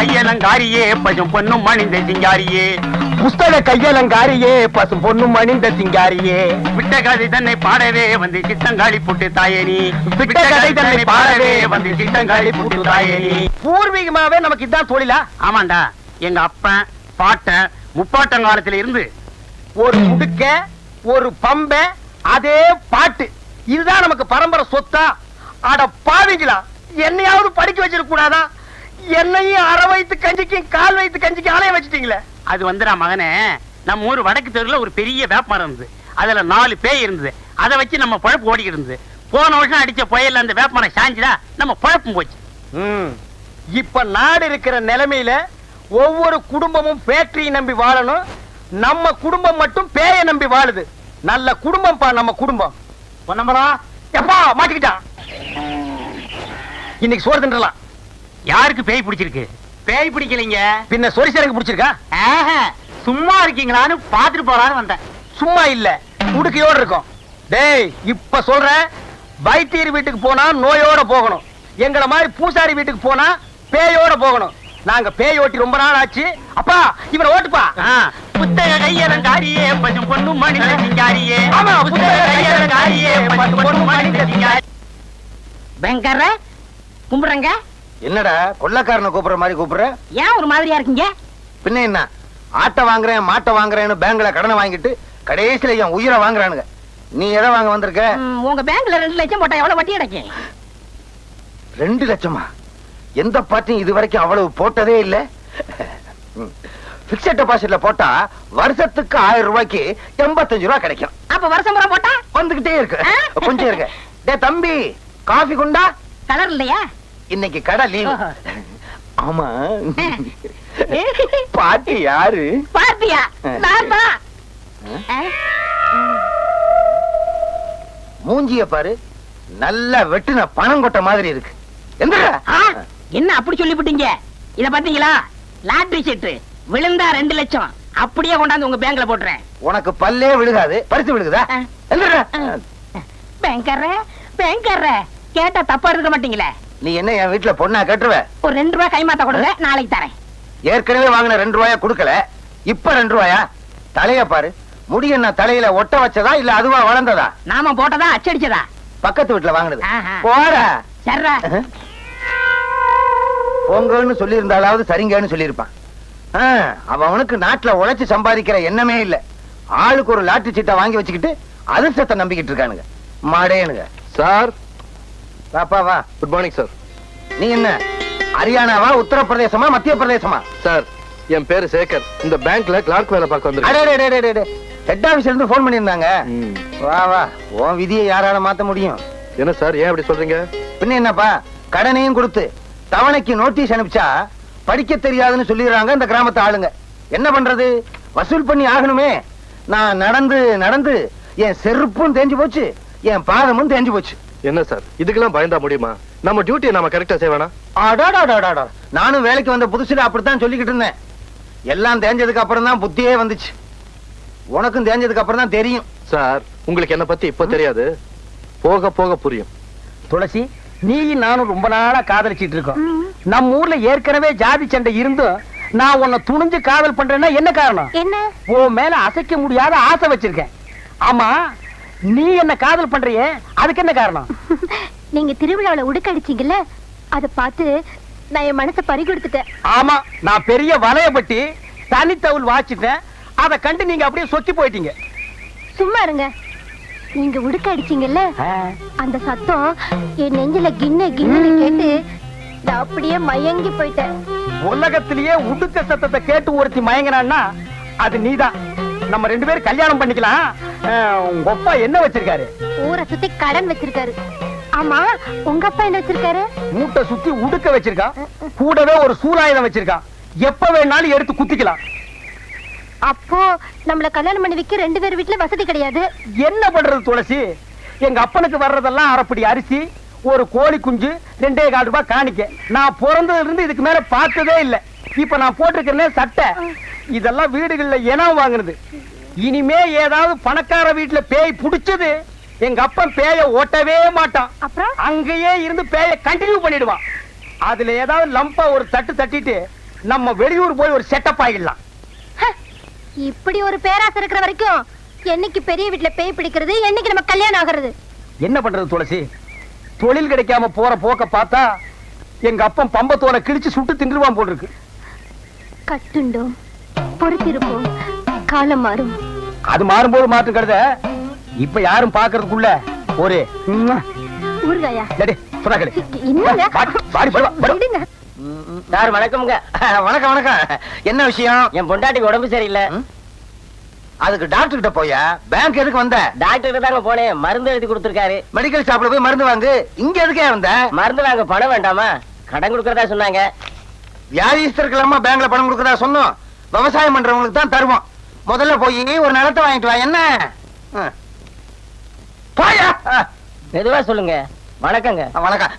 கையலங்காரியே பசும் பொண்ணும் மணிந்த சிங்காரியே. புஸ்தக கையலங்காரியே பசும் பொண்ணும் அணிந்த சிங்காரியே. விட்ட கதை தன்னை பாடவே வந்து சித்தங்காளி புட்டு தாயேனி விட்ட கதை தன்னை பாடவே வந்து சித்தங்காளி புட்டு தாயேனி பூர்வீகமாவே நமக்கு இதான் தொழிலா? ஆமாண்டா. எங்க அப்பன் பாட்டன் முப்பாட்டங்காலத்துல இருந்து ஒரு முடுக்க ஒரு பம்ப அதே பாட்டு. இதுதான் நமக்கு பரம்பரை சொத்தா? அட பாவிங்களா என்னையாவது படிக்க வச்சிருக்க கூடாதா? என்னையும் அரை வயித்து கஞ்சிக்கும் கால் வயித்து கஞ்சிக்கும் ஆலயம் வச்சிட்டீங்களே? அது வந்துடா மகனே. நம்ம ஊர் வடக்கு தெருல ஒரு பெரிய வேப்பமரம் இருந்தது. அதுல நாலு பேய் இருந்தது. அதை வச்சு நம்ம பழப்பு ஓடிக்கிட்டு இருந்தது. போன வருஷம் அடிச்ச புயல்ல அந்த வேப்பமரம் சாஞ்சுதா? நம்ம பழப்பும் போச்சு. ம். இப்ப நாடு இருக்கிற நிலைமையில ஒவ்வொரு குடும்பமும் ஃபேக்டரியை நம்பி வாழணும். நம்ம குடும்பம் மட்டும் பேய நம்பி வாழுது. நல்ல குடும்பம் பா நம்ம குடும்பம். எப்பா மாட்டிக்கிட்டான் இன்னைக்கு சோறு தின்றலாம். யாருக்கு பேய் பிடிச்சிருக்கு? பேய் பிடிக்கலைங்க. பின்ன சொரிசரங்க பிடிச்சிருக்கா? ஆஹா, சும்மா இருக்கீங்களான்னு பாத்துட்டு போலான்னு வந்தேன். சும்மா இல்ல உடுக்கையோட இருக்கும். டேய் இப்ப சொல்றேன் வைத்தியர் வீட்டுக்கு போனா நோயோட போகணும். எங்கள மாதிரி பூசாரி வீட்டுக்கு போனா பேயோட போகணும். நாங்க பேய் ஓட்டி ரொம்ப நாள் ஆச்சு. அப்பா இவனை ஓட்டுப்பா. புத்தக கையலங்காரியே பசும் பொண்ணும் மணிந்த சிங்காரியே. ஆமா, புத்தக கையலங்காரியே, பசும் பொன்னும் மணிந்த சிங்காரி. பயங்கர கும்பிடுறங்க. என்னடா கொள்ளக்காரனை கூப்பிடுற மாதிரி கூப்பிடுற? ஏன் ஒரு மாதிரியா இருக்கீங்க? பின்ன என்ன? ஆட்டை வாங்குறேன் மாட்டை வாங்குறேன்னு பேங்க்ல கடனை வாங்கிட்டு கடைசியில என் உயிரை வாங்குறானுங்க. நீ எதை வாங்க வந்திருக்க? ம், உங்க பேங்க்ல ரெண்டு லட்சம் போட்டா எவ்வளவு வட்டி கிடைக்கும் ரெண்டு லட்சமா? எந்த பார்ட்டியும் இது வரைக்கும் அவ்வளவு போட்டதே இல்ல. பிக்சட் டெபாசிட்ல போட்டா வருஷத்துக்கு ஆயிரம் ரூபாய்க்கு எண்பத்தஞ்சு ரூபாய் கிடைக்கும். அப்ப வருஷம் பூரா போட்டா? வந்துகிட்டே இருக்கு. ஆ? கொஞ்சம் இருக்க. டே தம்பி காஃபி குண்டா? கலர் இல்லையா? இன்னைக்கு கடை லீவு. ஆமா. பாட்டி யாரு? பார்த்தியா நான் தான்? மூஞ்சிய பாரு. நல்லா வெட்டுன பணம் கொட்ட மாதிரி இருக்கு. என்ன அப்படி சொல்லிவிட்டீங்க? இத பாத்தீங்களா? லாட்டரி சீட்டு. விழுந்தா ரெண்டு லட்சம். அப்படியே கொண்டாந்து உங்க பேங்க்ல போட்டுறேன். உனக்கு பல்லே விழுகாது. பரிசு விழுகுதா? பேங்கர்ற பேங்கர்ற கேட்டா தப்பா எடுக்க மாட்டீங்களே. நீ என்ன என் வீட்டுல பொண்ணா கட்டுருவ ஒரு ரெண்டு ரூபாய் கைமாத்த கொடுங்க நாளைக்கு தரேன். ஏற்கனவே வாங்கின ரெண்டு ரூபாயா கொடுக்கல இப்ப ரெண்டு ரூபாயா? தலைய பாரு முடி என்ன தலையில ஒட்ட வச்சதா இல்ல அதுவா வளர்ந்ததா? நாம போட்டதா அச்சடிச்சதா? பக்கத்து வீட்டுல வாங்கினது. போற சர்ரா போங்கன்னு சொல்லி இருந்தாலாவது சரிங்கன்னு சொல்லியிருப்பான். அவனுக்கு நாட்டுல உழைச்சு சம்பாதிக்கிற எண்ணமே இல்ல. ஆளுக்கு ஒரு லாட்டரி சீட்டை வாங்கி வச்சுக்கிட்டு அதிர்ஷ்டத்தை நம்பிக்கிட்டு இருக்கானுங்க. மாடேனுங்க. சார் வாப்பா வா குட் மார்னிங் சார் நீ என்ன? ஹரியானாவா உத்தரப்பிரதேசமா மத்திய பிரதேசமா சார் என் பேரு சேகர். இந்த பேங்க்ல கிளார்க் வேலை பார்க்க வந்திருக்கேன். ஹெட் ஆபீஸ்ல இருந்து போன் பண்ணியிருந்தாங்க. வா வா. உன் விதியை யாரால மாத்த முடியும்? என்ன சார் ஏன் அப்படி சொல்றீங்க? பின்ன என்னப்பா? கடனையும் கொடுத்து தவணைக்கு நோட்டீஸ் அனுப்பிச்சா படிக்க தெரியாதுன்னு சொல்லிடுறாங்க இந்த கிராமத்து ஆளுங்க. என்ன பண்றது? வசூல் பண்ணி ஆகணுமே. நான் நடந்து நடந்து என் செருப்பும் தேஞ்சு போச்சு என் பாதமும் தேஞ்சு போச்சு. என்ன சார்? இதுக்கெல்லாம் பயந்தா முடியுமா? நம்ம டியூட்டியை நாம கரெக்டா செய்வேனா அடாடாடாடாடா. நானும் வேலைக்கு வந்த புதுசுல அப்படித்தான் சொல்லிக்கிட்டு இருந்தேன். எல்லாம் தேஞ்சதுக்கு அப்புறம் தான் புத்தியே வந்துச்சு. உனக்கும் தேஞ்சதுக்கு அப்புறம் தான் தெரியும். சார் உங்களுக்கு என்ன பத்தி இப்ப தெரியாது. போக போக புரியும். துளசி நீயும் நானும் ரொம்ப நாளா காதலிச்சிட்டு இருக்கோம். நம்ம ஊர்ல ஏற்கனவே ஜாதி சண்டை இருந்தும் நான் உன்னை துணிஞ்சு காதல் பண்றேன்னா என்ன காரணம்? என்ன? உன் மேல அசைக்க முடியாத ஆசை வச்சிருக்கேன். ஆமா நீ என்ன காதல் பண்றியே? அதுக்கு என்ன காரணம்? நீங்க திருவிழாவுல உடுக்கடிச்சீங்கல்ல அத பார்த்து நான் என் மனசை பறி கொடுத்துட்டேன் ஆமா நான் பெரிய வலையப்பட்டி தனித்தவுள் வாச்சிட்டேன் அதை கண்டு நீங்க அப்படியே சொத்தி போயிட்டீங்க. சும்மா இருங்க. நீங்க உடுக்க அடிச்சீங்கல்ல அந்த சத்தம் என் நெஞ்சில கிண்ண கிண்ணு கேட்டு நான் அப்படியே மயங்கி போயிட்டேன். உலகத்திலேயே உடுக்க சத்தத்தை கேட்டு ஒருத்தி மயங்கினான்னா அது நீதான். நம்ம ரெண்டு பேரும் கல்யாணம் பண்ணிக்கலாம். உங்க அப்பா என்ன வச்சிருக்காரு? ஊரை சுத்தி கடன் வச்சிருக்காரு. ஆமா உங்க அப்பா என்ன வச்சிருக்காரு? மூட்டை சுத்தி உடுக்க வச்சிருக்கான் கூடவே ஒரு சூலாயுதம் வச்சிருக்கான் எப்ப வேணாலும் எடுத்து குத்திக்கலாம். அப்போ நம்மள கல்யாணம் பண்ணி வைக்க ரெண்டு பேர் வீட்டுல வசதி கிடையாது. என்ன பண்றது துளசி? எங்க அப்பனுக்கு வர்றதெல்லாம் அரைப்படி அரிசி ஒரு கோழி குஞ்சு ரெண்டே கால் ரூபாய் காணிக்க. நான் பிறந்ததுல இருந்து இதுக்கு மேல பார்த்ததே இல்ல. இப்ப நான் போட்டிருக்கிறேனே சட்டை. இதெல்லாம் வீடுகள்ல இனம் வாங்குனது. இனிமே ஏதாவது பணக்கார வீட்டுல பேய் புடிச்சது எங்க அப்பன் பேய ஓட்டவே மாட்டான். அப்புறம்? அங்கேயே இருந்து பேய கண்டினியூ பண்ணிடுவான். அதுல ஏதாவது லம்பா ஒரு தட்டு தட்டிட்டு நம்ம வெளியூர் போய் ஒரு செட்டப் ஆகிடலாம் இப்படி ஒரு பேராசை இருக்கிற வரைக்கும் என்னைக்கு பெரிய வீட்டுல பேய் பிடிக்கிறது என்னைக்கு நம்ம கல்யாணம் ஆகுறது? என்ன பண்றது துளசி? தொழில் கிடைக்காம போற போக்க பார்த்தா எங்க அப்பன் பம்பத்தோலை கிழிச்சு சுட்டு தின்றுவான் போல் இருக்கு. கட்டுண்டோம் பொறுத்திருப்போம். காலம் மாறும். அது மாறும்போது மாற்றம் கருத. இப்ப யாரும் பாக்குறதுக்குள்ள ஒரு. ஊறுகாயா சார் வணக்கம்ங்க? வணக்கம் வணக்கம். என்ன விஷயம்? என் பொண்டாட்டிக்கு உடம்பு சரியில்லை? அதுக்கு டாக்டர் கிட்ட போயா? பேங்க் எதுக்கு வந்த? டாக்டர் தாங்க போனேன். மருந்து எழுதி கொடுத்துருக்காரு. மெடிக்கல் ஷாப்ல போய் மருந்து வாங்கு. இங்க எதுக்கே வந்த? மருந்து வாங்க பணம் வேண்டாமா? கடன் கொடுக்கறதா சொன்னாங்க. வியாதிஸ்தருக்கெல்லாமா பேங்க்ல பணம் கொடுக்கறதா சொன்னோம். விவசாயம் பண்றவங்களுக்கு தான் தருவோம். முதல்ல போய் ஒரு நிலத்தை வாங்கிட்டு வா. என்ன. போயா? மெதுவா சொல்லுங்க. வணக்கங்க. வணக்கம்.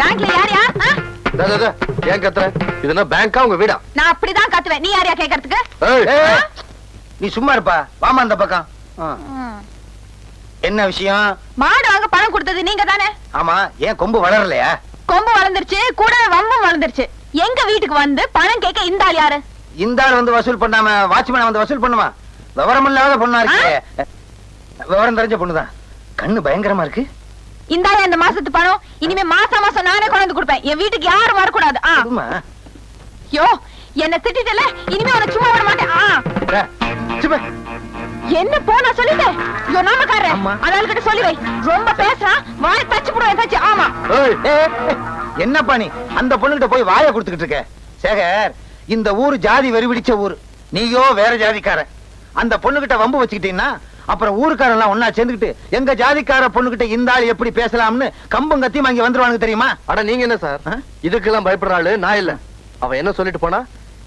பேங்க்ல யாரையா டே, டே, டே, ஏன் கத்துற? இது என்ன பேங்கா உங்க வீடா? நான் அப்படிதான் கத்துவேன். நீ யாரையா கேக்குறதுக்கு? நீ சும்மா இருப்பா. வாமா அந்த பக்கம். என்ன விஷயம்? மாடு வாங்க பணம் கொடுத்தது நீங்க தானே ஆமா ஏன் கொம்பு வளரலையா? கொம்பு வளர்ந்துருச்சு கூட வம்பும் வளர்ந்துருச்சு. எங்க வீட்டுக்கு வந்து பணம் கேட்க இந்த ஆள் யாரு? இந்த ஆள் வந்து வசூல் பண்ணாம வாட்ச்மேன் வந்து வசூல் பண்ணுமா? விவரம் இல்லாத பொண்ணா இருக்கு. விவரம் தெரிஞ்ச பொண்ணுதான். கண்ணு பயங்கரமா இருக்கு. இந்த ஆள் இந்த மாசத்து பணம். இனிமே மாசம் மாசம் நானே கொண்டு கொடுப்பேன். என் வீட்டுக்கு யாரும் வரக்கூடாது. யோ என்ன திட்டிட்டல இனிமே உன சும்மா விட மாட்டேன். என்ன போன சொல்லிட்டேன் யோ நாமக்காரர். ஆமா. அதனால கிட்ட சொல்லி வை. ரொம்ப பேசுறான் வாய் தச்சு போடுவேன் தச்சு. ஆமா. என்னப்பா நீ? அந்த பொண்ணுகிட்ட போய் வாயை கொடுத்துக்கிட்டு இருக்க. சேகர் இந்த ஊர் ஜாதி வெறி பிடிச்ச ஊர். நீயோ வேற ஜாதிக்காரன் அந்த பொண்ணுகிட்ட வம்பு வச்சுக்கிட்டீங்கன்னா அப்புறம் ஊருக்காரன் எல்லாம் ஒன்னா சேர்ந்துக்கிட்டு எங்க ஜாதிக்கார பொண்ணுகிட்ட இந்த ஆள் எப்படி பேசலாம்னு கம்பம் கத்தியும் அங்க வந்துருவானுங்க தெரியுமா? அட நீங்க என்ன சார்? இதுக்கெல்லாம் பயப்படுற ஆளு நான் இல்ல. அவ என்ன சொல்லிட்டு போனா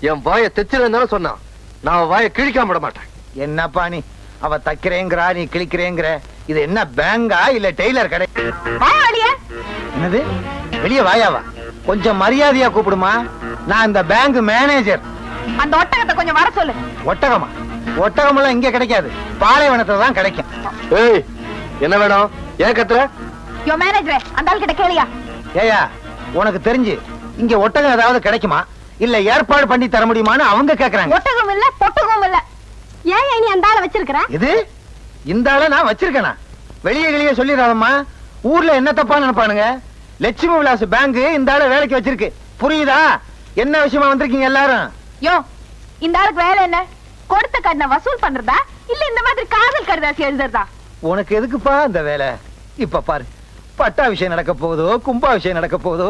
என் வாயை தெச்சிருந்தாலும் சொன்னான். நான் வாயை கிழிக்காம விட மாட்டேன். என்னப்பா நீ? அவ தைக்கிறேங்கிறா நீ கிழிக்கிறேங்கிற. இது என்ன பேங்கா இல்ல டெய்லர் கடை? என்னது? வெளிய வாயாவா? கொஞ்சம் மரியாதையா கூப்பிடுமா? நான் இந்த பேங்க் மேனேஜர் அந்த ஒட்டகத்தை கொஞ்சம் வர சொல்லு. ஒட்டகமா? ஒட்டகம் எல்லாம் இங்க கிடைக்காது. பாலைவனத்துல தான் கிடைக்கும். ஏய் என்ன வேணும்? ஏன் கத்துற? யோ மேனேஜரே அந்த ஆள் கிட்ட கேளியா. ஏயா உனக்கு தெரிஞ்சு இங்க ஒட்டகம் ஏதாவது கிடைக்குமா? இல்ல ஏற்பாடு பண்ணி தர முடியுமான்னு அவங்க கேக்குறாங்க. ஒட்டகம் இல்ல பொட்டகம் இல்ல. ஏன் நீ அந்த ஆளை வச்சிருக்கிற? இது இந்த ஆளை நான் வச்சிருக்கேனா? வெளியே வெளியே சொல்லிடாதம்மா ஊர்ல என்ன தப்பா நினைப்பானுங்க? லட்சுமி விலாஸ் பேங்க் இந்த ஆளை வேலைக்கு வச்சிருக்கு. புரியுதா? என்ன விஷயமா வந்திருக்கீங்க எல்லாரும்? யோ இந்த ஆளுக்கு வேலை என்ன? கொடுத்த கடனை வசூல் பண்றதா? இல்ல இந்த மாதிரி காதல் கடிதாசி எழுதுறதா? உனக்கு எதுக்குப்பா இந்த வேலை? இப்ப பாரு பட்டா விஷயம் நடக்க போகுதோ கும்பா விஷயம் நடக்க போகுதோ.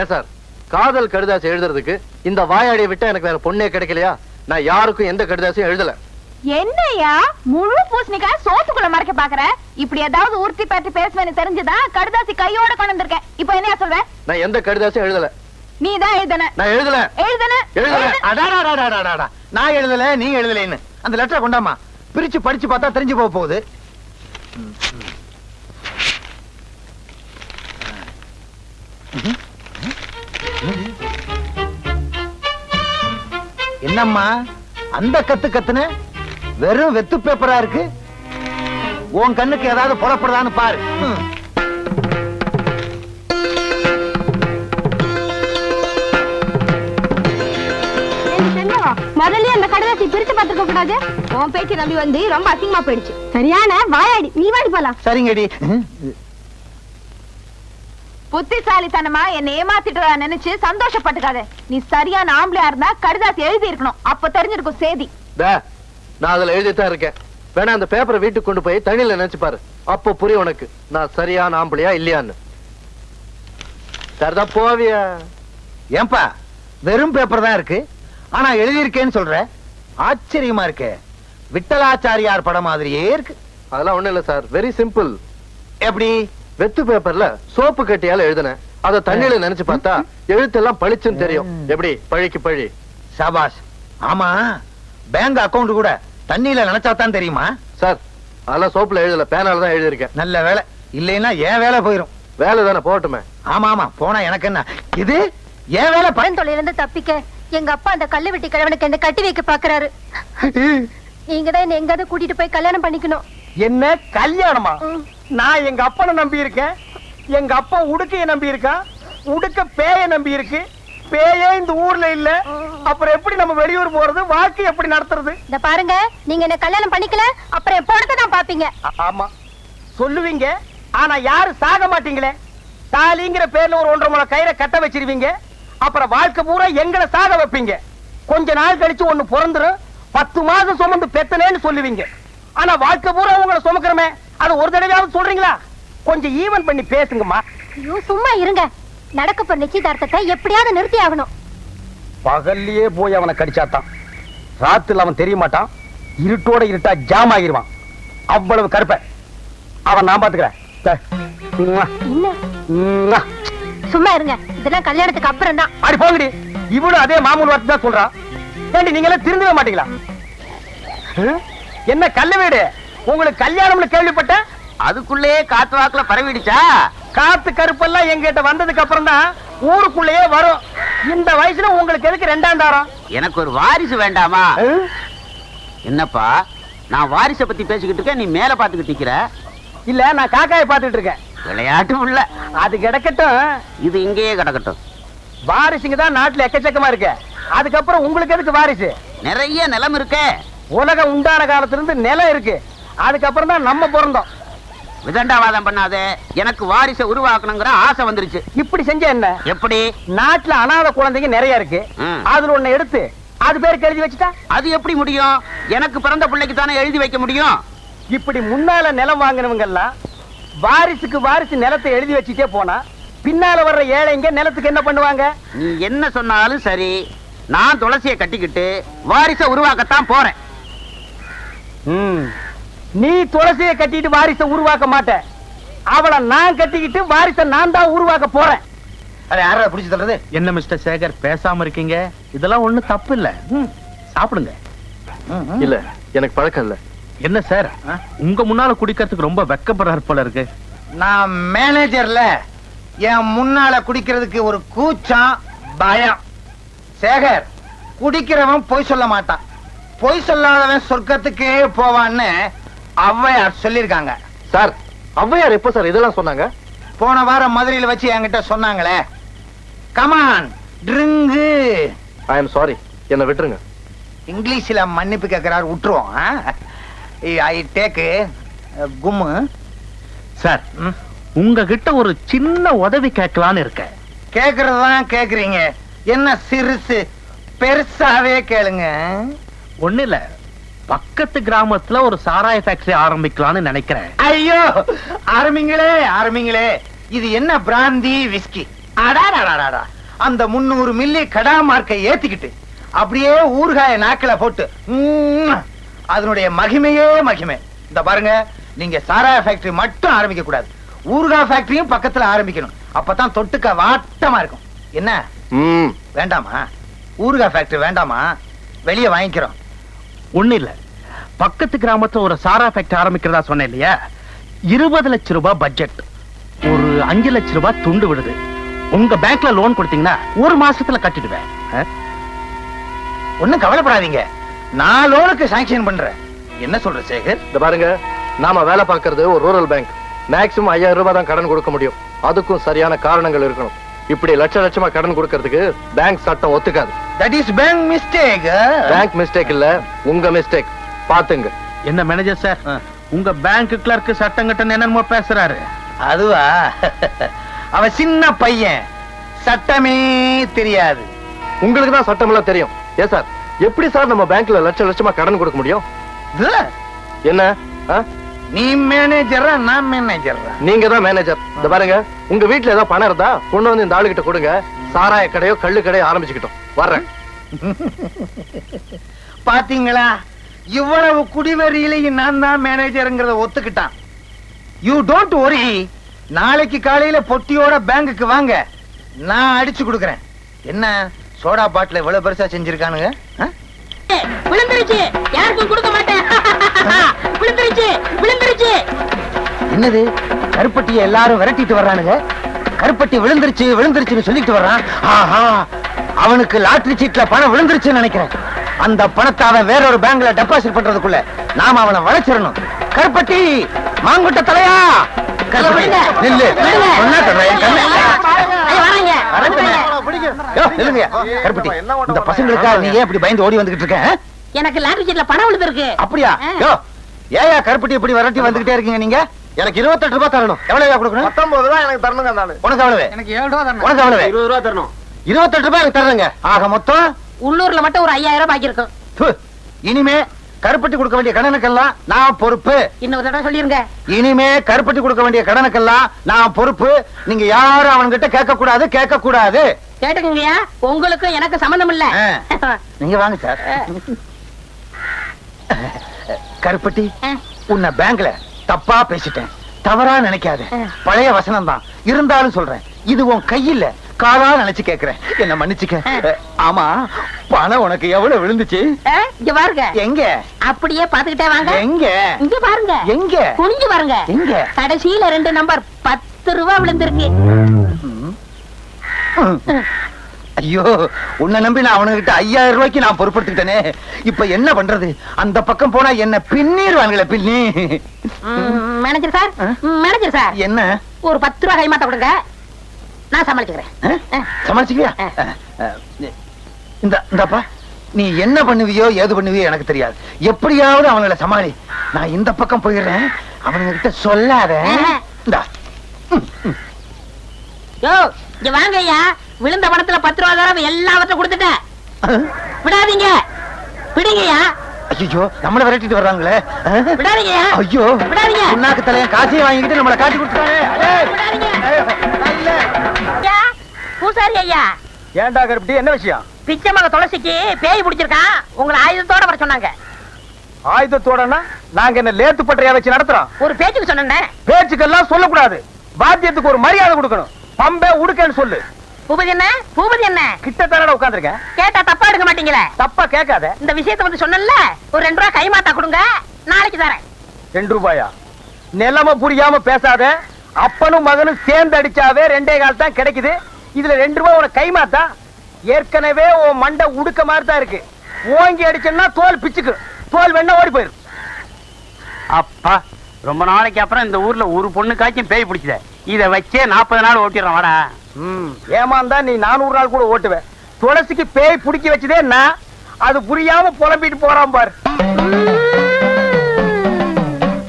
ஏன் சார் காதல் கடிதாசி எழுதுறதுக்கு இந்த வாயாடியை விட்டா எனக்கு வேற பொண்ணே கிடைக்கலையா? நான் யாருக்கும் எந்த கடிதாசியும் எழுதல. என்னய்யா முழு பூசணிக்காய் சோத்துக்குள்ள மறைக்க பாக்குற? இப்படி ஏதாவது உருட்டி பற்றி பேசுவேன்னு தெரிஞ்சுதா கடிதாசி கையோட கொண்டு வந்திருக்கேன். இப்போ என்ன சொல்ற? நான் எந்த கடிதாசியும் எழுதல. நீ தான் எழுதன. நான் எழுதல. எழுதன? எழுதல. எழுதன. அடாடாடாடாடாடா. நான் எழுதல நீ எழுதலைன்னு. அந்த லெட்டரை கொண்டாமா பிரிச்சு படிச்சு பார்த்தா தெரிஞ்சு போக போகுது. என்னம்மா? அந்த கத்து கத்துன? வெறும் வெத்து பேப்பரா இருக்கு? உன் கண்ணுக்கு ஏதாவது புலப்படுதான்னு பாரு. முதல்ல அந்த கடைசி பிரிச்சு பார்த்துக்க கூடாது. உன் பேச்சு நம்பி வந்து ரொம்ப அசிங்கமா போயிடுச்சு. சரியான வாயாடி நீ வாடி போலாம். சரிங்கடி. புத்திசாலித்தனமா என்னை ஏமாத்திட்டதா நினைச்சு சந்தோஷப்பட்டுக்காத. நீ சரியான ஆம்பளையா இருந்தா கடிதாசி எழுதி இருக்கணும் அப்ப தெரிஞ்சிருக்கும் சேதி நான் அதுல எழுதித்தான் இருக்கேன். வேணா அந்த பேப்பரை வீட்டுக்கு கொண்டு போய் தண்ணியில நினைச்சு பாரு. அப்போ புரியும் உனக்கு. நான் சரியான ஆம்பளையா இல்லையான்னு. சரிதான் போவியா? ஏன்பா வெறும் பேப்பர் தான் இருக்கு. ஆனா எழுதியிருக்கேன்னு சொல்ற? ஆச்சரியமா இருக்கே. விட்டலாச்சாரியார் படம் மாதிரியே இருக்கு. அதெல்லாம் ஒண்ணும் இல்ல சார். வெரி சிம்பிள் எப்படி? வெத்து பேப்பர்ல சோப்பு கட்டியால எழுதினேன். அத தண்ணியில நினைச்சு பார்த்தா எழுத்தெல்லாம் பளிச்சுன்னு தெரியும். எப்படி? பழிக்கு பழி. சபாஷ் ஆமா. பேங்க் அக்கவுண்ட் கூட தண்ணியில நினைச்சா தான் தெரியுமா? சார் அதெல்லாம் சோப்புல எழுதல. பேனால தான் எழுதியிருக்கேன். நல்ல வேலை. இல்லைன்னா ஏன் வேலை போயிரும். வேலை தானே போகட்டுமே. ஆமா ஆமா. போனா எனக்கு என்ன? இது? ஏன் வேலை ப- பழந்தொழில இருந்து தப்பிக்க. எங்க அப்பா அந்த கல்லு வெட்டி கிழவனுக்கு என்ன கட்டி வைக்க பாக்குறாரு. நீங்க தான் என்ன எங்காவது கூட்டிட்டு போய் கல்யாணம் பண்ணிக்கணும். என்ன? கல்யாணமா. நான் எங்க அப்பனை நம்பி இருக்கேன். எங்க அப்பா உடுக்கைய நம்பி இருக்கான் உடுக்க பேய நம்பி இருக்கு. பேயே இந்த ஊர்ல இல்ல. அப்புறம் எப்படி நம்ம வெளியூர் போறது? வாழ்க்கை எப்படி நடத்துறது? இந்த பாருங்க நீங்க என்ன கல்யாணம் பண்ணிக்கல அப்புறம் பணத்தை தான் பாப்பீங்க. ஆமா. சொல்லுவீங்க ஆனா யாரும் சாக மாட்டீங்களே? தாலிங்கிற பேர்ல ஒரு ஒன்றரை முளை கயிறை கட்ட வச்சிருவீங்க. அப்புறம் வாழ்க்கை பூரா எங்களை சாக வைப்பீங்க. கொஞ்ச நாள் கழிச்சு ஒண்ணு பிறந்துரும். பத்து மாசம் சுமந்து பெத்தனேன்னு சொல்லுவீங்க. ஆனா வாழ்க்கை பூரா உங்களை சுமக்கிறமே. அது ஒரு தடவையாவது சொல்றீங்களா? கொஞ்சம் ஈவன் பண்ணி பேசுங்கம்மா. ஐயோ சும்மா இருங்க. நடக்க போற நிச்சயதார்த்தத்தை எப்படியாவது நிறுத்தி ஆகணும். பகல்லையே போய் அவனை கடிச்சாத்தான். ராத்துல அவன் தெரிய மாட்டான். இருட்டோட இருட்டா ஜாம் ஆகிருவான். அவ்வளவு கருப்ப. அவன் நான் பாத்துக்கிறேன். சும்மா இருங்க. இதெல்லாம் கல்யாணத்துக்கு அப்புறம் தான் அடி போங்கடி இவளும் அதே மாமூல் வார்த்தை தான் சொல்றா. ஏண்டி நீங்க எல்லாம் திருந்தவே மாட்டீங்களா? என்ன கல்ல வீடு? உங்களுக்கு கல்யாணம்னு கேள்விப்பட்டேன் அதுக்குள்ளேயே காத்து வாக்குல பரவிடுச்சா? காத்து கருப்பெல்லாம் எங்கிட்ட வந்ததுக்கு அப்புறம் தான் ஊருக்குள்ளேயே வரும். இந்த வயசுல உங்களுக்கு எதுக்கு ரெண்டாம் தாரம்? எனக்கு ஒரு வாரிசு வேண்டாமா? என்னப்பா நான் வாரிசை பத்தி பேசிக்கிட்டு இருக்கேன் நீ மேல பாத்துக்கிட்டு நிக்கிற? இல்ல நான் காக்காயை பார்த்துட்டு இருக்கேன். விளையாட்டு உள்ள. அது கிடக்கட்டும். இது இங்கேயே கிடக்கட்டும். வாரிசுங்க தான் நாட்டுல எக்கச்சக்கமா இருக்கு. அதுக்கப்புறம் உங்களுக்கு எதுக்கு வாரிசு? நிறைய நிலம் இருக்கே. உலகம் உண்டான காலத்துல இருந்து நிலம் இருக்கு. அதுக்கப்புறம் தான் நம்ம பிறந்தோம். விதண்டாவாதம் பண்ணாத. எனக்கு வாரிசை உருவாக்கணுங்கிற ஆசை வந்துருச்சு. இப்படி செஞ்ச என்ன? எப்படி? நாட்டுல அனாதை குழந்தைங்க நிறைய இருக்கு. அதுல ஒண்ணு எடுத்து அது பேருக்கு எழுதி வச்சுட்டா? அது எப்படி முடியும்? எனக்கு பிறந்த பிள்ளைக்கு தானே எழுதி வைக்க முடியும்? இப்படி முன்னால நிலம் வாங்கினவங்க எல்லாம் வாரிசுக்கு வாரிசு நிலத்தை எழுதி வச்சுட்டே போனா பின்னால வர்ற ஏழைங்க நிலத்துக்கு என்ன பண்ணுவாங்க? நீ என்ன சொன்னாலும் சரி நான் துளசியை கட்டிக்கிட்டு வாரிசை உருவாக்கத்தான் போறேன். ம். நீ துளசியை கட்டிட்டு வாரிசை உருவாக்க மாட்ட. அவளை நான் கட்டிக்கிட்டு வாரிசை நான் தான் உருவாக்க போறேன். அதை யாரா பிடிச்சு தள்ளுறது என்ன மிஸ்டர் சேகர் பேசாம இருக்கீங்க? இதெல்லாம் ஒண்ணு தப்பு இல்ல. சாப்பிடுங்க. இல்ல எனக்கு பழக்கம் இல்ல. என்ன சார்? உங்க முன்னால குடிக்கிறதுக்கு ரொம்ப வெக்கப்படுறாரு போல இருக்கு. நான் மேனேஜர்ல என் முன்னால குடிக்கிறதுக்கு ஒரு கூச்சம் பயம். சேகர் குடிக்கிறவன் பொய் சொல்ல மாட்டான். பொய் சொல்லாதவன் சொர்க்கத்துக்கே போவான்னு ஔவையார் சொல்லியிருக்காங்க. சார் ஔவையார் எப்போ சார் இதெல்லாம் சொன்னாங்க? போன வாரம் மதுரையில வச்சு என்கிட்ட சொன்னாங்களே. Come on drink I am sorry என்ன விட்டுருங்க. இங்கிலீஷ்ல மன்னிப்பு கேட்கிறார் விட்டுருவோம் ஐ டேக்கு. கும்மு. சார் உங்ககிட்ட ஒரு சின்ன உதவி கேட்கலான்னு இருக்கேன். கேக்குறதுதான் கேக்குறீங்க. என்ன சிறுசு? பெருசாவே கேளுங்க. ஒண்ணு இல்ல. பக்கத்து கிராமத்துல ஒரு சாராய ஃபேக்டரி ஆரம்பிக்கலாம்னு நினைக்கிறேன். ஐயோ! ஆரம்பிங்களே ஆரம்பிங்களே இது என்ன பிராந்தி விஸ்கி? அடாடாடாடா அந்த முன்னூறு மில்லி கடா மார்க்கை ஏத்திக்கிட்டு அப்படியே ஊறுகாய நாக்கில போட்டு அதனுடைய மகிமையே மகிமை. இந்த பாருங்க நீங்க சாராய ஃபேக்டரி மட்டும் ஆரம்பிக்க கூடாது. ஊறுகாய் ஃபேக்டரியும் பக்கத்துல ஆரம்பிக்கணும். அப்பதான் தொட்டுக்க வாட்டமா இருக்கும். என்ன? ம். வேண்டாமா? ஊறுகாய் ஃபேக்டரி வேண்டாமா? வெளியே வாங்கிக்கிறோம். ஒண்ணு இல்ல. பக்கத்து கிராமத்துல ஒரு சாரா ஃபேக்டரி ஆரம்பிக்கிறதா சொன்னேன் இல்லையா? இருபது லட்சம் ரூபாய் பட்ஜெட் ஒரு அஞ்சு லட்சம் ரூபாய் துண்டு விடுது. உங்க பேங்க்ல லோன் கொடுத்தீங்கன்னா ஒரு மாசத்துல கட்டிடுவேன்? ஒண்ணும் கவலைப்படாதீங்க. நான் லோனுக்கு சாங்ஷன் பண்றேன். என்ன சொல்ற சேகர்? இந்த பாருங்க நாம வேலை பார்க்கறது ஒரு ரூரல் பேங்க் மேக்ஸிமம் ஐயாயிரம் ரூபாய் தான் கடன் கொடுக்க முடியும். அதுக்கும் சரியான காரணங்கள் இருக்கணும். இப்படி லட்ச லட்சமா கடன் கொடுக்கறதுக்கு பேங்க் சட்டம் ஒத்துக்காது. That is bank mistake bank mistake இல்ல உங்க மிஸ்டேக் பாத்துங்க என்ன மேனேஜர் சார் உங்க பேங்க் கிளர்க் சட்டங்கிட்ட என்னமோ பேசுறாரு. அதுவா? அவ சின்ன பையன். சட்டமே தெரியாது. உங்களுக்கு தான் சட்டம் எல்லாம் தெரியும். ஏ சார் எப்படி சார் நம்ம பேங்க்ல லட்ச லட்சமா கடன் கொடுக்க முடியும்? என்ன? நீ மேனேஜரா நான் மேனேஜரா நீங்க தான் மேனேஜர் இந்த பாருங்க உங்க வீட்ல ஏதாவது பணம் இருந்தா கொண்டு வந்து இந்த ஆளுகிட்ட கொடுங்க. சாராய கடையோ கள்ளு கடையோ ஆரம்பிச்சுக்கிட்டோம். வர்றேன். பாத்தீங்களா? இவ்வளவு குடிவரியிலையும் நான் தான் மேனேஜருங்கிறத ஒத்துக்கிட்டான். You don't worry. நாளைக்கு காலையில பொட்டியோட பேங்குக்கு வாங்க. நான் அடிச்சு கொடுக்கறேன். என்ன? சோடா பாட்டில் இவ்வளவு பெருசா செஞ்சிருக்கானுங்க ஆ? விழுந்துருச்சு. யாருக்கும் கொடுக்க மாட்டேன். விழுந்துருச்சு விழுந்துருச்சு. என்னது? கருப்பட்டியை எல்லாரும் விரட்டிட்டு வர்றானுங்க. கருப்பட்டி விழுந்துருச்சு விழுந்துருச்சுன்னு சொல்லிட்டு வர்றான். ஆஹா அவனுக்கு லாட்டரி சீட்ல பணம் விழுந்துருச்சுன்னு நினைக்கிறேன். அந்த பணத்தை அவன் வேற ஒரு பேங்க்ல டெபாசிட் பண்றதுக்குள்ள நாம அவனை வளைச்சிடணும். கருப்பட்டி மாங்குட்ட தலையா? கருப்பட்டி, நில்லு. சொன்னா சொல்றேன், கண்ணு. ஐயா, இந்த பசங்களுக்கா நீ ஏன் இப்படி பயந்து ஓடி வந்துகிட்டு இருக்க? எனக்கு லாட்டரி சீட்ல பணம் விழுந்திருக்கு அப்படியா. யோ ஏயா கருப்பட்டி இப்படி விரட்டி வந்துகிட்டே இருக்கீங்க நீங்க? எனக்கு இருபத்தெட்டு ரூபாய் தரணும். எவ்வளவு கொடுக்கணும்? பத்தொன்பது ரூபாய் எனக்கு தரணுங்க நானு உனக்கு எவ்வளவு? எனக்கு ஏழு ரூபா தானே உனக்கு எவ்வளவு? இருபது ரூபா தரணும். இருபத்தெட்டு ரூபாய் எனக்கு தர்றேங்க ஆக மொத்தம்? உள்ளூர்ல மட்டும் ஒரு ஐயாயிரம் ரூபாய் பாக்கி இருக்கும் இனிமே கருப்பட்டி கொடுக்க வேண்டிய கடனுக்கெல்லாம் நான் பொறுப்பு. இன்னொரு தடவை சொல்லிருங்க. இனிமே கருப்பட்டி கொடுக்க வேண்டிய கடனுக்கெல்லாம் நான் பொறுப்பு. நீங்க யாரும் அவன்கிட்ட கேட்க கூடாது கேட்க கூடாது கேட்டுக்கங்கய்யா. உங்களுக்கும் எனக்கு சம்பந்தம் இல்ல. நீங்க வாங்க சார். கருப்பட்டி. உன்னை பேங்க்ல தப்பா பேசிட்டேன். தவறா நினைக்காத. பழைய வசனம் தான் இருந்தாலும் சொல்றேன். இது உன் கையில. காலா நினைச்சு கேக்குறேன். என்ன மன்னிச்சுக்க. ஆமா பணம் உனக்கு எவ்வளவு விழுந்துச்சு? இங்க பாருங்க. எங்க? அப்படியே பாத்துக்கிட்டே வாங்க. எங்க? இங்க பாருங்க. எங்க? குனிஞ்சு பாருங்க. எங்க? கடைசியில ரெண்டு நம்பர் பத்து ரூபா விழுந்திருக்கு. ஐயோ உன்னை நம்பி நான் அவனுகிட்ட ஐயாயிரம் ரூபாய்க்கு நான் பொறுப்படுத்திக்கிட்டேனே இப்ப என்ன பண்றது? அந்த பக்கம் போனா என்ன பின்னிடுவாங்களே பின்னி. Manager sir manager sir. என்ன? ஒரு பத்து ரூபா கைமாத்த கொடுங்க. நான் சமாளிச்சுக்கிறேன். சமாளிச்சுக்கியா? இந்த இந்தப்பா நீ என்ன பண்ணுவியோ ஏது பண்ணுவியோ எனக்கு தெரியாது. எப்படியாவது அவங்கள சமாளி. நான் இந்த பக்கம் போயிடுறேன். அவனுங்க கிட்ட சொல்லாத. இந்தா. யோ இங்க வாங்க ஐயா விழுந்த பணத்துல பத்து ரூபா தடவை எல்லாவற்றையும் கொடுத்துட்டேன் விடாதீங்க. விடுங்கய்யா. ஐயோ நம்மள விரட்டிட்டு வர்றாங்களே? விடாதீங்கய்யா ஐயோ விடாதீங்க. புண்ணாக்கு தலையன் காசையும் வாங்கிட்டு நம்மள காட்டி. ஐயா பூசாரி ஐயா. ஏன்டா கருப்பட்டி என்ன விஷயம்? பிச்சை மக துளசிக்கு பேய் பிடிச்சிருக்கான். உங்களை ஆயுதத்தோட வர சொன்னாங்க. ஆயுதத்தோடனா நாங்க என்ன லேத்து பட்டறையா வச்சு நடத்துறோம்? ஒரு பேச்சுக்கு சொன்னேன். பேச்சுக்கெல்லாம் சொல்லக்கூடாது. வாத்தியத்துக்கு ஒரு மரியாதை கொடுக்கணும். பம்பே உடுக்கன்னு சொல்லு. பூபதி என்ன பூபதி என்ன கிட்ட தானடா உட்காந்துருக்கேன் கேட்டா தப்பா எடுக்க மாட்டீங்களே? தப்பா கேட்காத. இந்த விஷயத்தை வந்து சொன்னேன்ல ஒரு ரெண்டு ரூபா கைமாத்தா கொடுங்க நாளைக்கு தரேன். ரெண்டு ரூபாயா? நிலைமை புரியாம பேசாத. அப்பனும் மகனும் சேர்ந்து அடிச்சாவே ரெண்டே கால் தான் கிடைக்குது. இதுல ரெண்டு ரூபாய் உனக்கு கைமாத்தா? ஏற்கனவே உன் மண்டை உடுக்க மாதிரி தான் இருக்கு. ஓங்கி அடிச்சேன்னா தோல் பிச்சுக்கு. தோல் வேணா ஓடி போயிரும் அப்பா ரொம்ப நாளைக்கு அப்புறம் இந்த ஊர்ல ஒரு பொண்ணுக்காச்சும் பேய் பிடிச்சத இத வச்சே நாற்பது நாள் ஓட்டிடுறோம் வாடா. ஏமாந்தா நீ நானூறு நாள் கூட ஓட்டுவேன் துளசிக்கு பேய் பிடிக்க வச்சதே நான் அது புரியாம புலம்பிட்டு போறான் பாரு.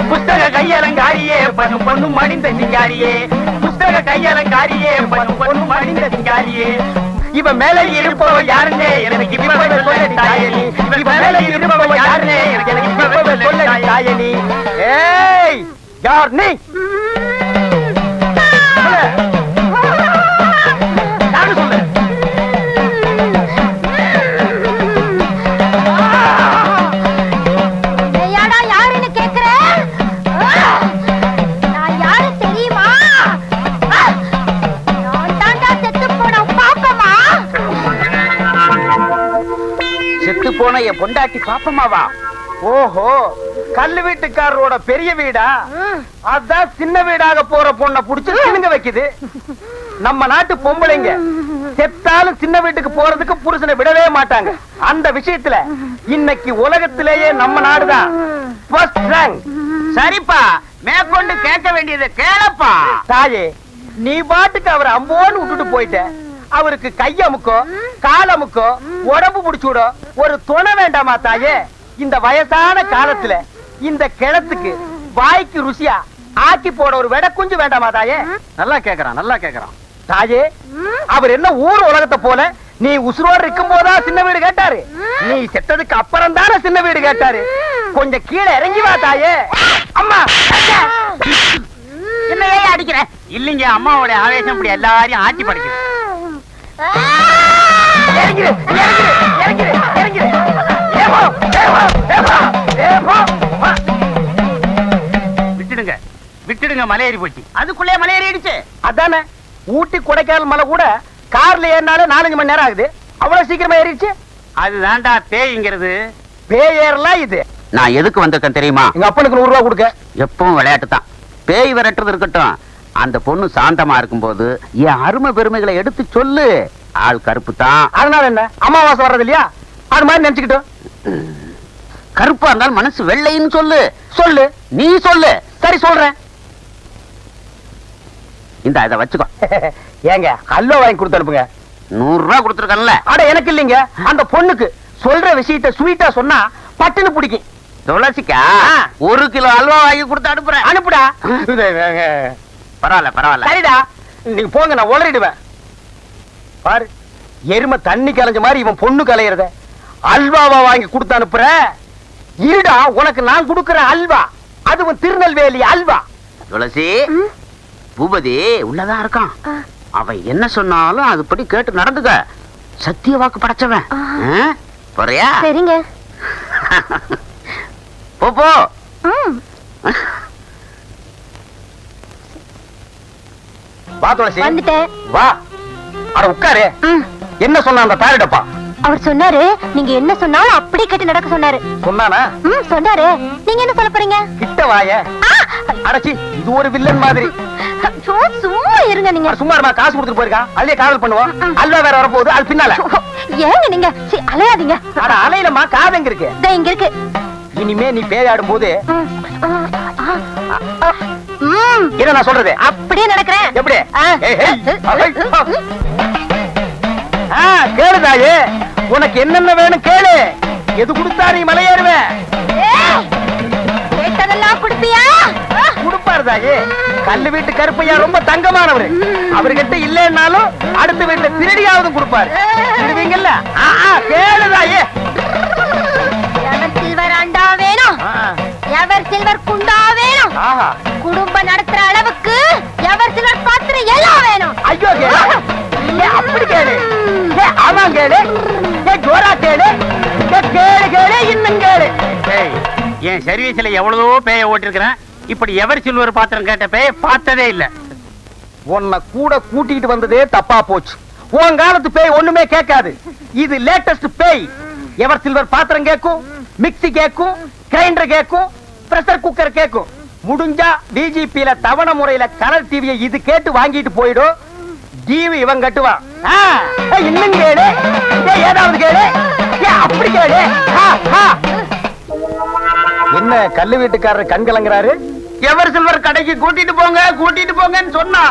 புஸ்தக கையலங்காரியே பண்ணு பொண்ணு மடிந்த சிங்காரியே. புஸ்தக கையலங்காரியே பண்ணு பொண்ணு மடிந்த சிங்காரியே. இவ மேல இருப்பவ யாருன்னே எனக்கு தாயனி இவ மேல இருப்பவ யாருன்னே எனக்கு தாயனி ஏய் யார் நீ? செத்து போன என் பொண்டாட்டி பாப்பமாவா ஓஹோ. கல்லு வீட்டுக்காரரோட பெரிய வீடா? அதான் சின்ன வீடாக போற பொண்ணை புடிச்சு சினுங்க வைக்குது. நம்ம நாட்டு பொம்பளைங்க செத்தாலும் சின்ன வீட்டுக்கு போறதுக்கு புருஷனை விடவே மாட்டாங்க. அந்த விஷயத்துல இன்னைக்கு உலகத்திலேயே நம்ம நாடுதான். சரிப்பா மேற்கொண்டு கேட்க வேண்டியதை கேளப்பா. தாயே நீ பாட்டுக்கு அவரை அம்போன்னு விட்டுட்டு போயிட்ட. அவருக்கு கையமுக்கோ காலமுக்கோ உடம்பு புடிச்சு விட. ஒரு துணை வேண்டாமா தாயே? இந்த வயசான காலத்துல இந்த கிணத்துக்கு வாய்க்கு ருசியா ஆக்கி போட ஒரு வெட குஞ்சு வேண்டாமா தாயே? நல்லா கேக்குறான் நல்லா கேக்குறான். தாயே அவர் என்ன ஊர் உலகத்தை போல நீ உசுரோடு இருக்கும் போதா சின்ன வீடு கேட்டாரு? நீ செத்ததுக்கு அப்புறம் தானே சின்ன வீடு கேட்டாரு? கொஞ்சம் கீழே இறங்கி வா தாயே. அம்மா ஐயா! என்ன ஏன் அடிக்கிற? இல்லைங்க அம்மாவோட ஆவேசம் இப்படி எல்லாரையும் ஆட்சி படைக்குது. இறங்கிரு இறங்கிரு இறங்கிரு இறங்கிரு. ஏப்பா ஏப்பா ஏப்பா ஏப்பா விட்டுடுங்க மலையேறி போச்சு. அதுக்குள்ளே மலையேறிடுச்சு அதானே? ஊட்டி கொடைக்கானல் மலை கூட கார்ல ஏறினாலே நாலஞ்சு மணி நேரம் ஆகுது. அவ்வளவு சீக்கிரமா ஏறிடுச்சு. அதுதான்டா பேய்ங்கிறது. பேய் ஏறலாம் இது? நான் எதுக்கு வந்திருக்கேன் தெரியுமா? எங்க அப்பனுக்கு நூறு ரூபா கொடுக்க. எப்பவும் விளையாட்டு தான் பேய் விரட்டுறது இருக்கட்டும். அந்த பொண்ணு சாந்தமா இருக்கும்போது என் அருமை பெருமைகளை எடுத்து சொல்லு. ஆள் கருப்பு தான் அதனால என்ன? அமாவாசை வர்றது இல்லையா? அது மாதிரி நினைச்சுக்கிட்டோம் கருப்பா இருந்தாலும் மனசு வெள்ளைன்னு சொல்லு. சொல்லு. நீ சொல்லு. சரி சொல்றேன். இந்த இதை வச்சுக்கோ. ஏங்க ஹல்லோ வாங்கி கொடுத்து அனுப்புங்க. நூறு ரூபா கொடுத்துருக்கல அட எனக்கு இல்லைங்க. அந்த பொண்ணுக்கு சொல்ற விஷயத்த ஸ்வீட்டா சொன்னா பட்டுன்னு பிடிக்கும். துளசிக்கா. ஒரு கிலோ அல்வா வாங்கி கொடுத்து அனுப்புறேன். அனுப்புடா. பரவாயில்ல பரவாயில்ல. சரிடா. நீங்க போங்க நான் உளறிடுவேன். பாரு எருமை தண்ணி கலைஞ்ச மாதிரி இவன் பொண்ணு கலையறத. அல்வாவா வாங்கி கொடுத்து அனுப்புற. இருடா உனக்கு நான் கொடுக்கிற அல்வா. அதுவும் திருநெல்வேலி அல்வா. துளசி பூபதி உள்ளதான் இருக்கான். ஆ, அவன் என்ன சொன்னாலும் அதுபடி கேட்டு நடந்துக்க. சத்திய வாக்கு படைச்சவன்? போறியா? சரிங்க. போ வா துளசி. வந்துட்டேன். வா. அட உட்காரு. என்ன சொன்ன அந்த தாரிடப்பா அவர் சொன்னாரு நீங்க என்ன சொன்னாலும் அப்படி கேட்டு நடக்க சொன்னாரு. சொன்னானா? ம் சொன்னாரு. நீங்க என்ன சொல்ல போறீங்க? கிட்ட வாய! அடச்சி இது ஒரு வில்லன் மாதிரி. சும்மா இருங்க நீங்க. சும்மா இருமா காசு கொடுத்துட்டு போயிருக்கான் அதுலயே காதல் பண்ணுவோம். அல்வா வேற வரப்போகுது அது பின்னால. ஏங்க நீங்க? சீ, அலையாதீங்க. அட அலையிலமா காது எங்க இருக்கு? இங்க இருக்கு. இனிமே நீ பேயாடும் போது என்ன நான் சொல்றது? அப்படியே நடக்கிறேன். எப்படி? கேளு தாயே. உனக்கு என்னென்ன வேணும் கேளு. எது கொடுத்தா நீ மலையேறுவே. ஏய், கேட்டதெல்லாம் கொடுப்பியா? தாயே கல்லு வீட்டு கருப்பையா ரொம்ப தங்கமானவரு. அவர்கிட்ட இல்லைன்னாலும் அடுத்த வீட்டுல திருடியாவது கொடுப்பாரு. திருடுவீங்கல்ல? ஆ, ஆ, கேளு தாயே எவர் சில்வர் அண்டா வேணும்? எவர் சில்வர் குண்டா வேணும்? ஆஹா. குடும்பம் நடத்துற அளவுக்கு எவர் சில்வர் பாத்திரம் எல்லாம் வேணும்? ஐயோ கேளு. அப்படி கேளு. ஆமா கேளு. ஜோரா கேளு. கேளு கேளு இன்னும் கேளு. என் சர்வீஸ்ல எவ்வளவோ பேய ஓட்டிருக்கிறேன். இப்படி எவர் சில்வர் பாத்திரம் கேட்டப்பே பார்த்ததே இல்ல. உன்னை கூட கூட்டிட்டு வந்ததே தப்பா போச்சு. உன் காலத்து பேய் ஒண்ணுமே கேட்காது. இது லேட்டஸ்ட் பேய். எவர் சில்வர் பாத்திரம் கேட்கும்? மிக்ஸி கேட்கும்? கிரைண்டர் கேட்கும்? பிரஷர் குக்கர் கேட்கும்? முடிஞ்சா டிஜிபியில தவணை முறையில கலர் டிவியை இது கேட்டு வாங்கிட்டு போயிடும் டிவி இவன் கட்டுவான் ஆ, இன்னும் கேளு. ஏதாவது கேடு ஏய், அப்படி கேளு. ஆ, ஆ. என்ன கல்லு வீட்டுக்காரர் கண் கலங்குறாரு? எவர் சில்வர் கடைக்கு கூட்டிட்டு போங்க கூட்டிட்டு போங்கன்னு சொன்னா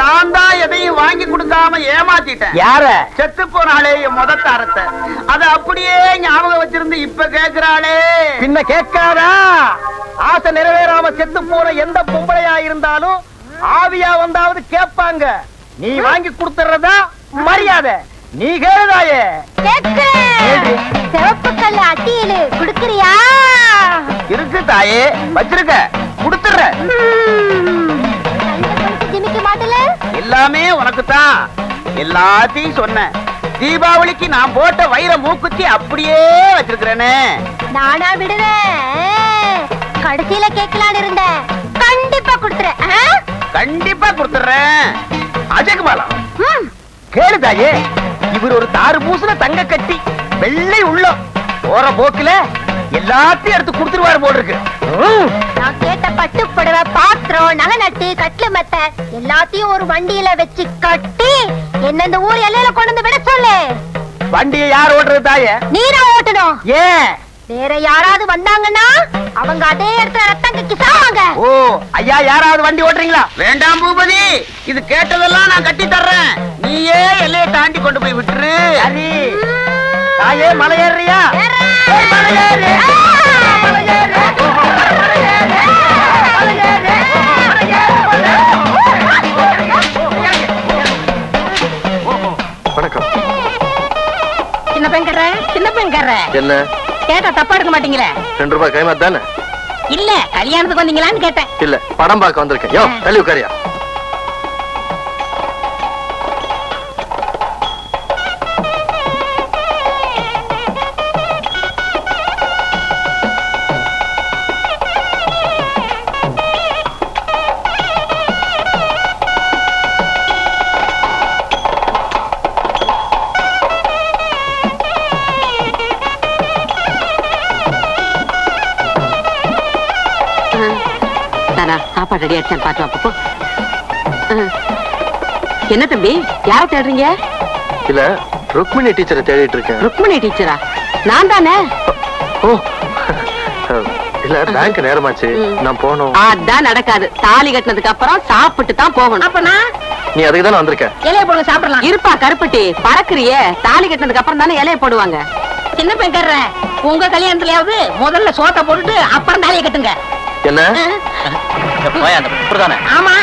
நான் தான் எதையும் வாங்கி கொடுக்காம ஏமாத்திட்டேன். யார? செத்து போனாலே முத தாரத்தை அத அப்படியே ஞாபகம் வச்சிருந்து இப்ப கேக்குறாளே. பின்ன கேட்காதா? ஆசை நிறைவேறாம செத்து போன எந்த பொம்பளையா இருந்தாலும் ஆவியா வந்தாவது கேட்பாங்க. நீ வாங்கி கொடுத்துறதா? மரியாதை. நீ கேளுதாயே? சிவப்பு கல்லு அட்டியலு. குடுக்கறியா? இருக்கு தாயே. வச்சிருக்க. கொடுத்துற ஜிமிக்க மாட்டல? எல்லாமே உனக்கு தான் எல்லாத்தையும் சொன்னேன் தீபாவளிக்கு நான் போட்ட வைர மூக்குத்தி அப்படியே வச்சிருக்கிறேனே. நானா விடுவேன் கடைசியில கேட்கலான்னு இருந்தேன். கண்டிப்பா கொடுத்துறேன்? கண்டிப்பா கொடுத்துறேன் அஜகுமாலா ம். கேளு தாயே. இவர் ஒரு தாறு பூசுன தங்க கட்டி வெள்ளை உள்ளம். போற போக்குல எல்லாத்தையும் எடுத்து கொடுத்துருவாரு போல் இருக்கு. நான் கேட்ட பட்டு புடவை பாத்திரம் நகை நட்டு கட்லு மெத்த எல்லாத்தையும் ஒரு வண்டியில வச்சு கட்டி என்ன இந்த ஊர் எல்லையில கொண்டு வந்து விட சொல்லு. வண்டியை யார் ஓட்டுறது தாயே? நீரா ஓட்டணும். ஏன்? வேற யாராவது வந்தாங்கன்னா அவங்க அதே இடத்துல ரத்தம் கக்கி சாவாங்க ஓ ஐயா யாராவது வண்டி ஓட்டுறீங்களா வேண்டாம் பூபதி இது கேட்டதெல்லாம் நான் கட்டி தர்றேன் நீயே எல்லையை தாண்டி கொண்டு போய் விட்டுரு சரி தாயே மலை ஏறுறியா ஏறு. ஏய், மலை ஏறு. ஆ. மலை ஏறு. மலை ஏறு. மலை ஏறு. மலை ஏறு. வணக்கம் சின்ன பெண்கற சின்ன பெண்கற என்ன கேட்டா தப்பா எடுக்க மாட்டீங்களே? ரெண்டு ரூபாய் கைமா தானே? இல்ல கல்யாணத்துக்கு வந்தீங்களான்னு கேட்டேன். இல்ல படம் பார்க்க வந்திருக்கேன். யோ தள்ளி உட்காரியா? சாப்பாடு ரெடி ஆயிடுச்சான்னு பார்த்து. என்ன தம்பி யார தேடுறீங்க? இல்ல ருக்மிணி டீச்சரை தேடிட்டு இருக்கேன். ருக்மணி டீச்சரா? நான் தானே? ஓ இல்ல பேங்க் நேரமாச்சு. நான் போகணும். அதான் நடக்காது. தாலி கட்டினதுக்கு அப்புறம் சாப்பிட்டு தான் போகணும். அப்ப நான்? நீ அதுக்கு தானே வந்திருக்க? இலைய போடுங்க சாப்பிடலாம். இருப்பா கருப்பட்டி. பறக்குறியே. தாலி கட்டினதுக்கு அப்புறம் தானே இலைய போடுவாங்க. சின்ன பையன்காரர உங்க கல்யாணத்துலயாவது முதல்ல சோத்த போட்டுட்டு அப்புறம் தாலியை கட்டுங்க. என்ன? அப்படிதானே ஆமா.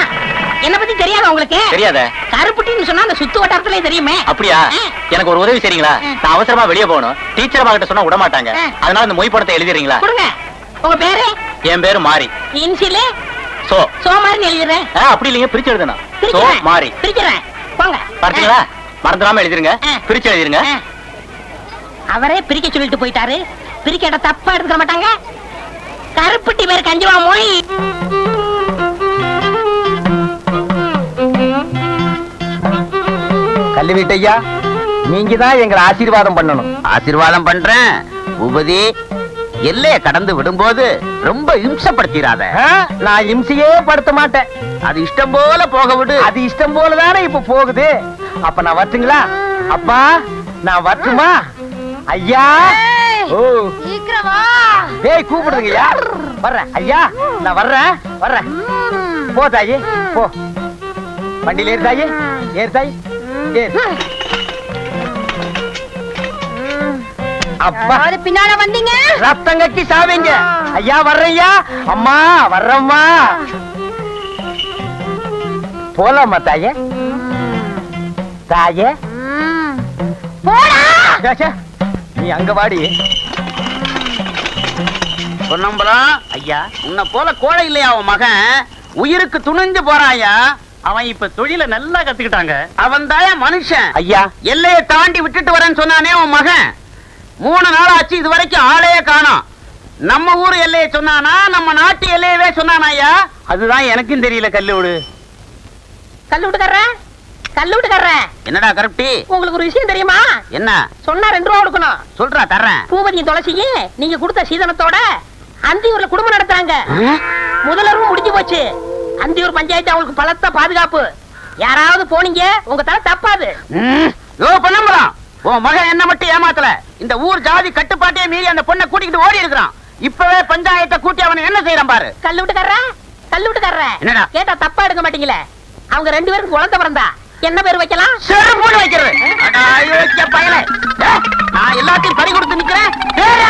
என்ன பத்தி தெரியாதா உங்களுக்கு? தெரியாத. கருப்புட்டின்னு சொன்னா அந்த சுத்து வட்டாரத்திலே தெரியுமே. அப்படியா? ஆ. எனக்கு ஒரு உதவி செய்றீங்களா? நான் அவசரமா வெளியே போகணும். டீச்சர் கிட்ட சொன்னா விட மாட்டாங்க ஆ. அதனால இந்த மொய் படத்தை எழுதிறீங்களா கொடுங்க. உங்க பேரு? என் பேரு மாறி இன்சிலு சோ. சோமாரின்னு எழுதிடுறேன். ஆ, அப்படி இல்லைங்க பிரிச்சு எழுதணும் சோ பிரிக்கிறேன் மாறி பிரிக்கிறேன். போங்க. பார்த்தீங்களா மறந்துடாம எழுதிருங்க ஆ. பிரிச்சு எழுதிருங்க ஆ. அவரே பிரிக்க சொல்லிட்டு போயிட்டாரு. பிரிக்க இடம் தப்பா எடுத்துக்க மாட்டாங்க. கருப்பட்டி பேர் கஞ்சுவா மொய் கல்வி வீட்டையா நீங்க தான் எங்களை ஆசீர்வாதம் பண்ணணும். ஆசீர்வாதம் பண்றேன். பூபதி எல்லைய கடந்து விடும்போது ரொம்ப இம்சப்படுத்திடாத நான் இம்சையே படுத்த மாட்டேன். அது இஷ்டம் போல போக விடு. அது இஷ்டம் போல தானே இப்ப போகுது. அப்ப நான் வரட்டுங்களா? அப்பா நான் வரட்டுமா? ஐயா. ஓ. சீக்கிரம் வா. ஏய் கூப்பிடுங்கய்யா. வர்றேன். ஐயா நான் வர்றேன். வர்றேன். போ தாயி. போ. வண்டியில ஏறு தாயி. ஏறு தாயி. அப்பா. பின்னால வந்தீங்க? ரத்தம் கட்டி சாவீங்க. ஐயா வர்றையா அம்மா வர்றம்மா போலாமா தாயே? தாயே? நீ அங்க வாடி. பொன்னம்பலம் ஐயா உன்னை போல கோழை இல்லையா அவன் மகன்? உயிருக்கு துணிஞ்சு போறாயா? அவன் இப்ப தொழில நல்லா கத்துக்கிட்டாங்க. அவன் தாயா மனுஷன். ஐயா. எல்லையை தாண்டி விட்டுட்டு வரேன்னு சொன்னானே உன் மகன். மூணு நாள் ஆச்சு இது வரைக்கும் ஆளையே காணோம். நம்ம ஊர் எல்லையை சொன்னானா நம்ம நாட்டு எல்லையவே சொன்னானா ஐயா? அதுதான் எனக்கும் தெரியல கல்லூடு. கல்லு விட்டுக்கற கல்லு விட்டுக்கற என்னடா கருப்டி? உங்களுக்கு ஒரு விஷயம் தெரியுமா? என்ன? சொன்னா ரெண்டு ரூபா கொடுக்கணும். சொல்றா தர்றேன். பூபதியும் துளசியும் நீங்க கொடுத்த சீதனத்தோட அந்தியூர்ல குடும்பம் நடத்துறாங்க. முதலரும் முடிஞ்சு போச்சு. அந்தியூர் பஞ்சாயத்து அவங்களுக்கு பலத்த பாதுகாப்பு. யாராவது போனீங்க உங்க தலை தப்பாது. யோ உன் மகன் என்ன மட்டும் ஏமாத்தல. இந்த ஊர் ஜாதி கட்டுப்பாட்டையே மீறி அந்த பொண்ணை கூட்டிக்கிட்டு ஓடி இருக்கிறான். இப்பவே பஞ்சாயத்தை கூட்டி அவனை என்ன செய்யறான் பாரு. கல்லு விட்டுக்கற? கல்லு விட்டுக்கற? என்னடா? கேட்டா தப்பா எடுக்க மாட்டீங்களே. அவங்க ரெண்டு பேரும் குழந்தை பிறந்தா. என்ன பேர் வைக்கலாம்? செருப்போடு வைக்கிறது. நான் எல்லாத்தையும் பறி கொடுத்து நிக்கிறேன். பேரா